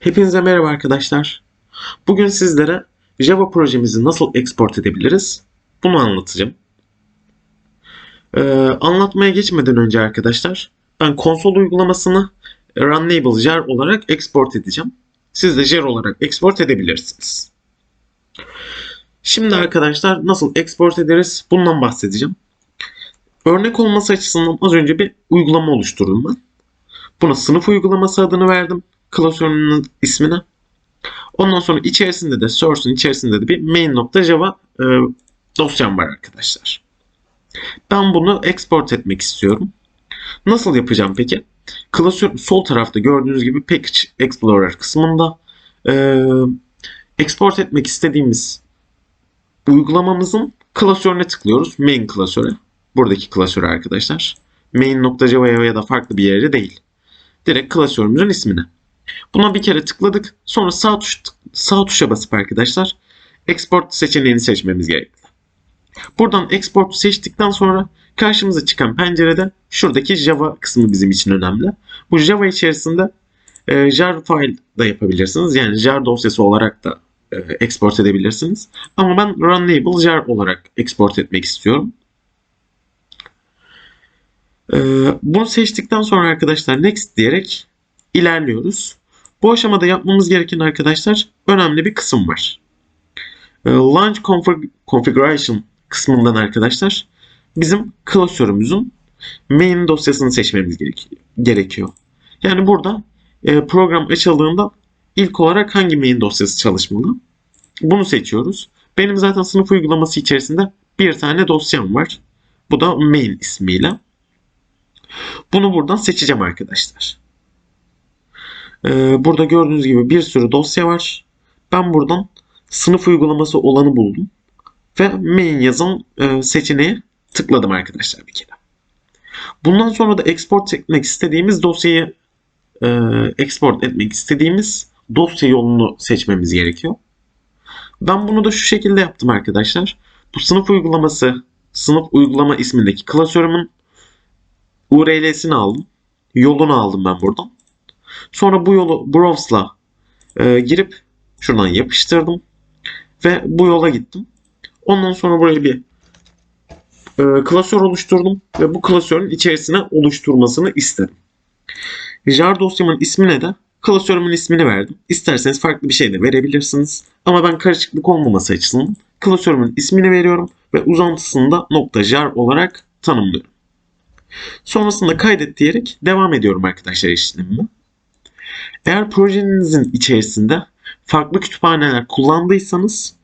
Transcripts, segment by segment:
Hepinize merhaba arkadaşlar. Bugün sizlere Java projemizi nasıl export edebiliriz bunu anlatacağım. Ee, anlatmaya geçmeden önce arkadaşlar ben konsol uygulamasını Runnable jar olarak export edeceğim. Siz de jar olarak export edebilirsiniz. Şimdi arkadaşlar nasıl export ederiz bundan bahsedeceğim. Örnek olması açısından az önce bir uygulama oluşturdum ben. Buna sınıf uygulaması adını verdim klasörünün ismine. Ondan sonra içerisinde de source'un içerisinde de bir main.java e, dosyam var arkadaşlar. Ben bunu export etmek istiyorum. Nasıl yapacağım peki? Klasör sol tarafta gördüğünüz gibi Package Explorer kısmında e, export etmek istediğimiz uygulamamızın klasörüne tıklıyoruz. Main klasöre. Buradaki klasöre arkadaşlar. Main.java'ya ya da farklı bir yere değil. Direkt klasörümüzün ismine. Buna bir kere tıkladık. Sonra sağ, tuş, sağ tuşa basıp arkadaşlar export seçeneğini seçmemiz gerekli. Buradan export seçtikten sonra karşımıza çıkan pencerede şuradaki Java kısmı bizim için önemli. Bu Java içerisinde e, jar file da yapabilirsiniz. Yani jar dosyası olarak da e, export edebilirsiniz. Ama ben runnable jar olarak export etmek istiyorum. E, bunu seçtikten sonra arkadaşlar next diyerek ilerliyoruz. Bu aşamada yapmamız gereken arkadaşlar önemli bir kısım var. E, Launch config Configuration kısmından arkadaşlar bizim klasörümüzün main dosyasını seçmemiz gerekiyor. Yani burada e, program açıldığında ilk olarak hangi main dosyası çalışmalı? Bunu seçiyoruz. Benim zaten sınıf uygulaması içerisinde bir tane dosyam var. Bu da main ismiyle. Bunu buradan seçeceğim arkadaşlar. Ee, burada gördüğünüz gibi bir sürü dosya var. Ben buradan sınıf uygulaması olanı buldum. Ve main yazan e, seçeneğe tıkladım arkadaşlar bir kere. Bundan sonra da export etmek istediğimiz dosyayı e, export etmek istediğimiz dosya yolunu seçmemiz gerekiyor. Ben bunu da şu şekilde yaptım arkadaşlar. Bu sınıf uygulaması, sınıf uygulama ismindeki klasörümün URL'sini aldım. Yolunu aldım ben buradan. Sonra bu yolu browse'la e, girip şuradan yapıştırdım. Ve bu yola gittim. Ondan sonra buraya bir e, klasör oluşturdum. Ve bu klasörün içerisine oluşturmasını istedim. Jar dosyamın ismine de klasörümün ismini verdim. İsterseniz farklı bir şey de verebilirsiniz. Ama ben karışıklık olmaması açısından klasörümün ismini veriyorum ve uzantısını da .jar olarak tanımlıyorum. Sonrasında kaydet diyerek devam ediyorum arkadaşlar işlemime. Eğer projenizin içerisinde farklı kütüphaneler kullandıysanız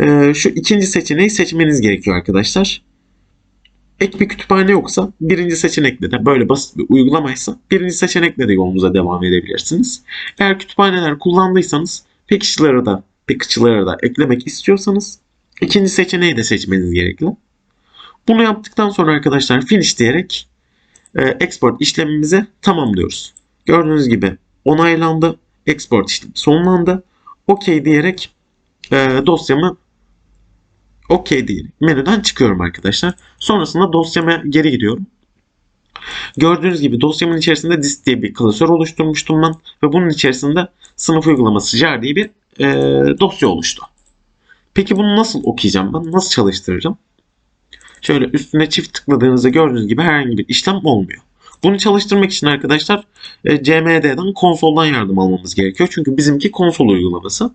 e, şu ikinci seçeneği seçmeniz gerekiyor arkadaşlar. Ek bir kütüphane yoksa birinci seçenekle de böyle basit bir uygulamaysa birinci seçenekle de yolunuza devam edebilirsiniz. Eğer kütüphaneler kullandıysanız package'ları da package'ları da eklemek istiyorsanız ikinci seçeneği de seçmeniz gerekli. Bunu yaptıktan sonra arkadaşlar finish diyerek e, export işlemimizi tamamlıyoruz. Gördüğünüz gibi onaylandı. Export işlemi sonlandı. OK diyerek e, dosyamı OK diyerek menüden çıkıyorum arkadaşlar. Sonrasında dosyama geri gidiyorum. Gördüğünüz gibi dosyamın içerisinde disk diye bir klasör oluşturmuştum ben ve bunun içerisinde sınıf uygulaması jar diye bir e, dosya oluştu. Peki bunu nasıl okuyacağım ben? Nasıl çalıştıracağım? Şöyle üstüne çift tıkladığınızda gördüğünüz gibi herhangi bir işlem olmuyor. Bunu çalıştırmak için arkadaşlar e, CMD'den konsoldan yardım almamız gerekiyor. Çünkü bizimki konsol uygulaması.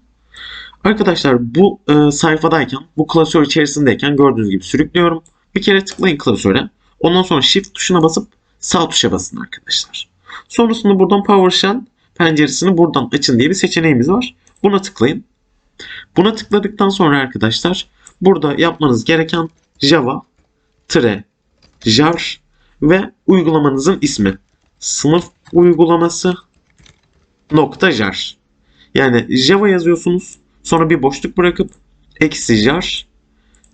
Arkadaşlar bu e, sayfadayken, bu klasör içerisindeyken gördüğünüz gibi sürüklüyorum. Bir kere tıklayın klasöre. Ondan sonra Shift tuşuna basıp sağ tuşa basın arkadaşlar. Sonrasında buradan PowerShell penceresini buradan açın diye bir seçeneğimiz var. Buna tıklayın. Buna tıkladıktan sonra arkadaşlar burada yapmanız gereken Java, Tre, jar ve uygulamanızın ismi. Sınıf uygulaması nokta jar. Yani Java yazıyorsunuz. Sonra bir boşluk bırakıp eksi jar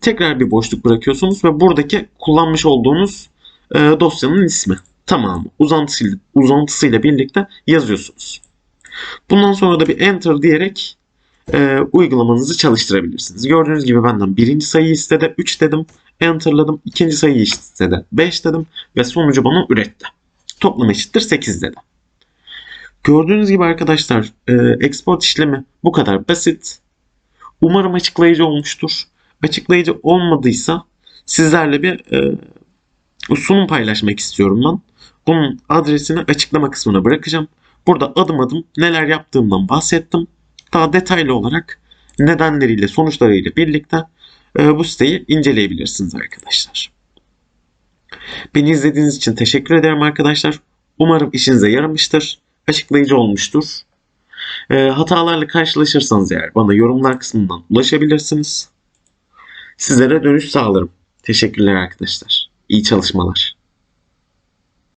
tekrar bir boşluk bırakıyorsunuz ve buradaki kullanmış olduğunuz e, dosyanın ismi tamamı uzantısıyla, uzantısıyla birlikte yazıyorsunuz. Bundan sonra da bir enter diyerek e, uygulamanızı çalıştırabilirsiniz. Gördüğünüz gibi benden birinci sayıyı istedi 3 dedim. Enter'ladım. ikinci sayıyı istedi 5 dedim ve sonucu bana üretti. Toplam eşittir 8 dedi. Gördüğünüz gibi arkadaşlar e, export işlemi bu kadar basit. Umarım açıklayıcı olmuştur. Açıklayıcı olmadıysa sizlerle bir e, sunum paylaşmak istiyorum ben. Bunun adresini açıklama kısmına bırakacağım. Burada adım adım neler yaptığımdan bahsettim. Daha detaylı olarak nedenleriyle sonuçlarıyla birlikte e, bu siteyi inceleyebilirsiniz arkadaşlar. Beni izlediğiniz için teşekkür ederim arkadaşlar. Umarım işinize yaramıştır. Açıklayıcı olmuştur. E, hatalarla karşılaşırsanız eğer bana yorumlar kısmından ulaşabilirsiniz. Sizlere dönüş sağlarım. Teşekkürler arkadaşlar. İyi çalışmalar.